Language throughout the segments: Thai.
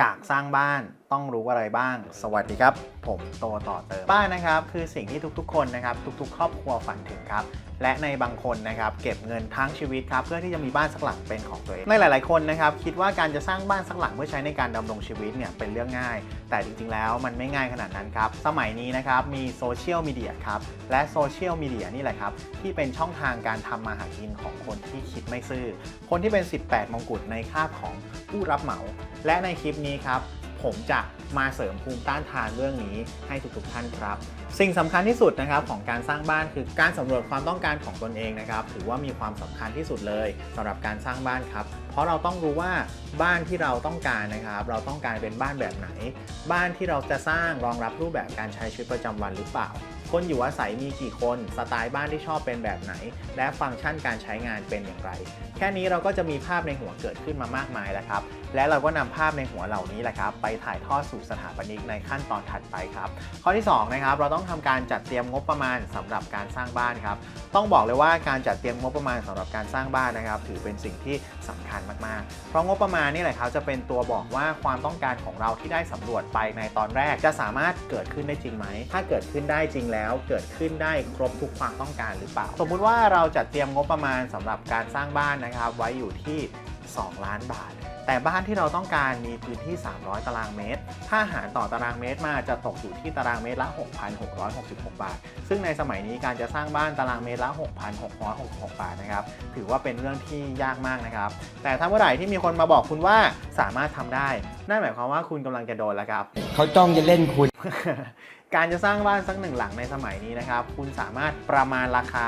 อยากสร้างบ้านต้องรู้อะไรบ้าง สวัสดีครับ ผมโตต่อเติมบ้านนะครับ คือสิ่งที่ทุกๆ คนนะครับ ทุก ๆ ครอบครัวฝันถึงครับ และในบางคนนะครับเก็บเงินทั้งชีวิตครับเพื่อที่จะมีบ้านสักหลังเป็นของตัวเองในหลาย ๆ คนนะครับคิดว่าการจะสร้างบ้านสักหลังเพื่อใช้ในการดำรงชีวิตเนี่ยเป็นเรื่องง่าย แต่จริง ๆ แล้วมันไม่ง่ายขนาดนั้นครับสมัยนี้นะครับมีโซเชียลมีเดียครับและโซเชียลมีเดียนี่แหละครับที่เป็นช่องทางการทำมาหากินของคนที่คิดไม่ซื่อคนที่เป็น 18 มงกุฎในคาบของผู้รับเหมา และในคลิปนี้ครับ ผมจะมาเสริมภูมิต้านทานเรื่องนี้ให้ทุกๆท่านครับ สิ่งสำคัญที่สุดนะครับของการสร้างบ้านคือการสำรวจความต้องการของตนเองนะครับถือว่ามีความสำคัญที่สุดเลยสำหรับการสร้างบ้านครับ เพราะเราต้องรู้ว่าบ้านที่เราต้องการนะครับ เราต้องการเป็นบ้านแบบไหน บ้านที่เราจะสร้างรองรับรูปแบบการใช้ชีวิตประจำวันหรือเปล่า คนอยู่อาศัยมีกี่คน สไตล์บ้านที่ชอบเป็นแบบไหน และฟังก์ชันการใช้งานเป็นอย่างไร แค่นี้เราก็จะมีภาพในหัวเกิดขึ้นมามากมายแล้วครับ และเราก็นำภาพในหัวเหล่านี้แหละครับไปถ่ายทอดสู่สถาปนิกในขั้นตอนถัดไปครับข้อที่2นะครับเราต้องทำการจัดเตรียมงบประมาณสำหรับการสร้างบ้านครับต้องบอกเลยว่าการจัดเตรียมงบประมาณสำหรับการสร้างบ้านนะครับ ถือเป็นสิ่งที่สำคัญมากๆ เพราะงบประมาณนี่แหละครับจะเป็นตัวบอกว่าความต้องการของเราที่ได้สำรวจไปในตอนแรกจะสามารถเกิดขึ้นได้จริงไหม ถ้าเกิดขึ้นได้จริงแล้ว เกิดขึ้นได้ครบทุกความต้องการหรือเปล่า สมมุติว่าเราจัดเตรียมงบประมาณสำหรับการสร้างบ้านนะครับ ไว้อยู่ที่ 2 ล้านบาท แต่บ้านที่เราต้องการมีพื้นที่ 300 ตารางเมตรถ้าหารต่อตารางเมตรมาจะตกอยู่ที่ตารางเมตรละ 6,666 บาท ซึ่งในสมัยนี้การจะสร้างบ้านตารางเมตรละ 6,666 บาทนะครับ ถือว่าเป็นเรื่องที่ยากมากนะครับ แต่ถ้าเมื่อไหร่ที่มีคนมาบอกคุณว่าสามารถทำได้ นั่นหมายความว่าคุณกำลังจะโดนแล้วครับ เขาจ้องจะเล่นคุณ การจะสร้างบ้านสักหนึ่งหลังในสมัยนี้นะครับ คุณสามารถประมาณราคา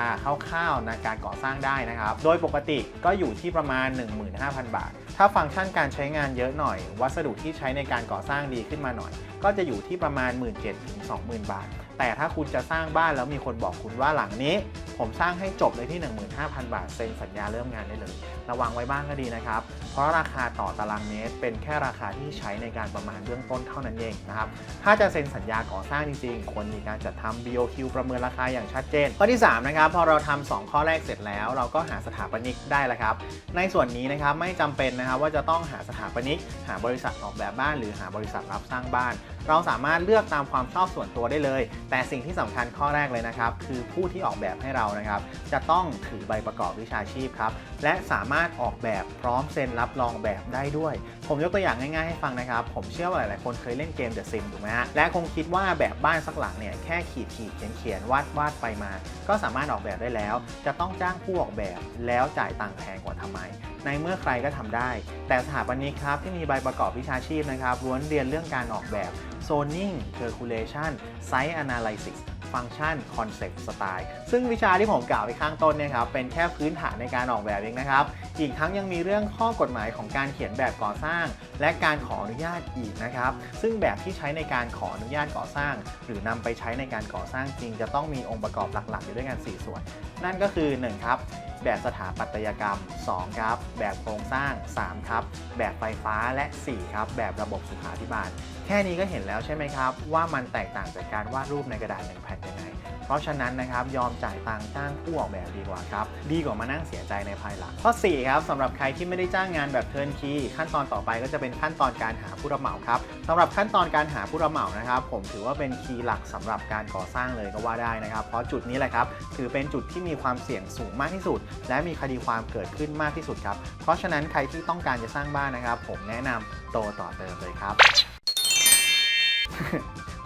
คร่าวๆในการก่อสร้างได้นะครับ โดยปกติก็อยู่ที่ประมาณ 15,000 บาท ถ้าฟังก์ชันการใช้งานเยอะหน่อย วัสดุที่ใช้ในการก่อสร้างดีขึ้นมาหน่อย ก็จะอยู่ที่ประมาณ 17,000ถึง20,000 บาท แต่ถ้าคุณจะสร้างบ้านแล้วมีคนบอกคุณว่าหลังนี้ ผมสร้างให้จบเลยที่ 15,000 บาท เซ็นสัญญาเริ่มงานได้เลย ระวังไว้บ้างก็ดีนะครับ เพราะราคาต่อตารางเมตร เป็นแค่ราคาที่ใช้ในการประมาณเบื้องต้นเท่านั้นเองนะครับ ถ้าจะเซ็นสัญญาก่อสร้างจริงๆควรมีการจัดทำ BOQ ประเมินราคาอย่างชัดเจน ข้อที่3นะครับ พอเราทำ2ข้อแรกเสร็จแล้ว เราก็หาสถาปนิกได้แล้วครับ ในส่วนนี้นะครับไม่จำเป็นนะครับว่าจะต้องหาสถาปนิก หาบริษัทออกแบบบ้าน หรือหาบริษัทรับสร้างบ้านเราสามารถเลือกตามความชอบส่วนตัวได้เลย แต่สิ่งที่สำคัญข้อแรกเลยนะครับ คือผู้ที่ออกแบบให้เรานะครับ จะต้องถือใบประกอบวิชาชีพครับ และสามารถออกแบบพร้อมเซ็นรับรองแบบได้ด้วย ผมยกตัวอย่างง่ายๆให้ฟังนะครับ ผมเชื่อว่าหลายๆคนเคยเล่นเกม The Sim ถูกไหมฮะ และคงคิดว่าแบบบ้านสักหลังเนี่ยแค่ขีดขีดเขียนเขียนวาดวาดไปมา ก็สามารถออกแบบได้แล้ว จะต้องจ้างผู้ออกแบบแล้วจ่ายตังค์แพงกว่าทำไม ในเมื่อใครก็ทำได้ แต่สถาปนิกครับที่มีใบประกอบวิชาชีพนะครับล้วนเรียนเรื่องการออกแบบ zoning calculation site analysis ฟังก์ชัน concept style ซึ่งวิชาที่ผมกล่าวไปข้างต้นเนี่ยครับเป็นแค่พื้นฐานในการออกแบบเองนะครับ อีกทั้งยังมีเรื่องข้อกฎหมายของการเขียนแบบก่อสร้าง และการขออนุญาตอีกนะครับ ซึ่งแบบที่ใช้ในการขออนุญาตก่อสร้าง หรือนำไปใช้ในการก่อสร้างจริง จะต้องมีองค์ประกอบหลักๆ อยู่ด้วยกัน 4 ส่วน นั่นก็คือ 1 ครับ แบบสถาปัตยกรรม 2 ครับ แบบโครงสร้าง 3 ครับ แบบไฟฟ้าและ 4 ครับ แบบระบบสุขาภิบาล แค่นี้ก็เห็นแล้วใช่ไหมครับ ว่ามันแตกต่างจากการวาดรูปในกระดาษหนึ่งแผ่นยังไง เพราะฉะนั้นนะครับยอมจ่ายตังค์จ้างผู้ออกแบบดีกว่าครับ ดีกว่ามานั่งเสียใจในภายหลัง ข้อ 4 ครับสำหรับใครที่ไม่ได้จ้างงานแบบเทิร์นคีขั้นตอนต่อไปก็จะเป็นขั้นตอนการหาผู้รับเหมาครับสำหรับขั้นตอนการหาผู้รับเหมานะครับ ผมถือว่าเป็นคีย์หลักสำหรับการก่อสร้างเลยก็ว่าได้นะครับ เพราะจุดนี้แหละครับถือเป็นจุดที่มีความเสี่ยงสูงมากที่สุด และมีคดีความเกิดขึ้นมากที่สุดครับเพราะฉะนั้นใครที่ต้องการจะสร้างบ้านนะครับ ผมแนะนำโตต่อเติมเลยครับ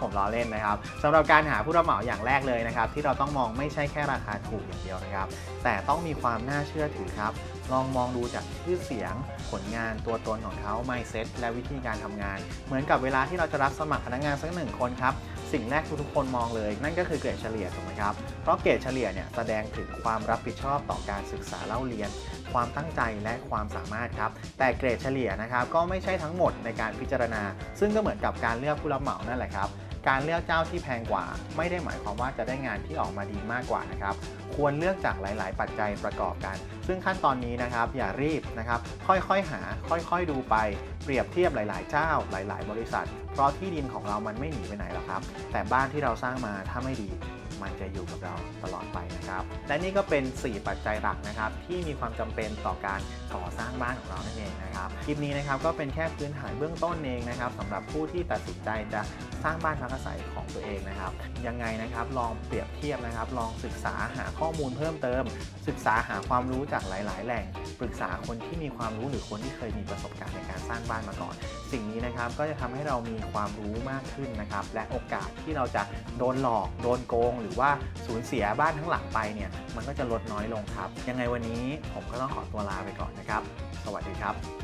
ผมล้อเล่นนะครับสำหรับการหาผู้รับเหมาอย่างแรกเลยนะครับ ที่เราต้องมองไม่ใช่แค่ราคาถูกอย่างเดียวนะครับ แต่ต้องมีความน่าเชื่อถือครับ ลองมองดูจากชื่อเสียง ผลงานตัวตนของเขา mindset และวิธีการทำงาน เหมือนกับเวลาที่เราจะรับสมัครพนักงานสักหนึ่งคนครับสิ่งแรกทุกๆคนมองเลย นั่นก็คือเกรดเฉลี่ยถูกไหมครับ เพราะเกรดเฉลี่ยเนี่ยแสดงถึงความรับผิดชอบต่อการศึกษาเล่าเรียน ความตั้งใจและความสามารถครับ แต่เกรดเฉลี่ยนะครับก็ไม่ใช่ทั้งหมดในการพิจารณา ซึ่งก็เหมือนกับการเลือกผู้รับเหมานั่นแหละครับ การเลือกเจ้าที่แพงกว่า ไม่ได้หมายความว่าจะได้งานที่ออกมาดีมากกว่านะครับควรเลือกจากหลาย ๆ ปัจจัยประกอบกัน ซึ่งขั้นตอนนี้นะครับอย่ารีบนะครับค่อย ๆ หา ค่อย ๆ ดูไป เปรียบเทียบหลาย ๆ เจ้า หลาย ๆ บริษัท เพราะที่ดินของเรามันไม่หนีไปไหนหรอกครับ แต่บ้านที่เราสร้างมาถ้าไม่ดี มันจะอยู่กับเราตลอดไปนะครับ และนี่ก็เป็น 4 ปัจจัยหลักนะครับ ที่มีความจำเป็นต่อการก่อสร้างบ้านของเรานั่นเองนะครับคลิปนี้นะครับก็เป็นแค่พื้นฐานเบื้องต้นเองนะครับสำหรับผู้ที่ตัดสินใจจะสร้างบ้านพักอาศัยของตัวเองนะครับ ยังไงนะครับลองเปรียบเทียบนะครับ ลองศึกษาหาข้อมูลเพิ่มเติม ศึกษาหาความรู้จากหลาย ๆ แหล่ง ปรึกษาคนที่มีความรู้หรือคนที่เคยมีประสบการณ์ในการสร้างบ้านมาก่อน สิ่งนี้นะครับก็จะทำให้เรามีความรู้มากขึ้นนะครับและโอกาสที่เราจะโดนหลอกโดนโกง หรือว่าสูญเสียบ้านทั้งหลังไปเนี่ยมันก็จะลดน้อยลงครับ ยังไงวันนี้ผมก็ต้องขอตัวลาไปก่อนนะครับ สวัสดีครับ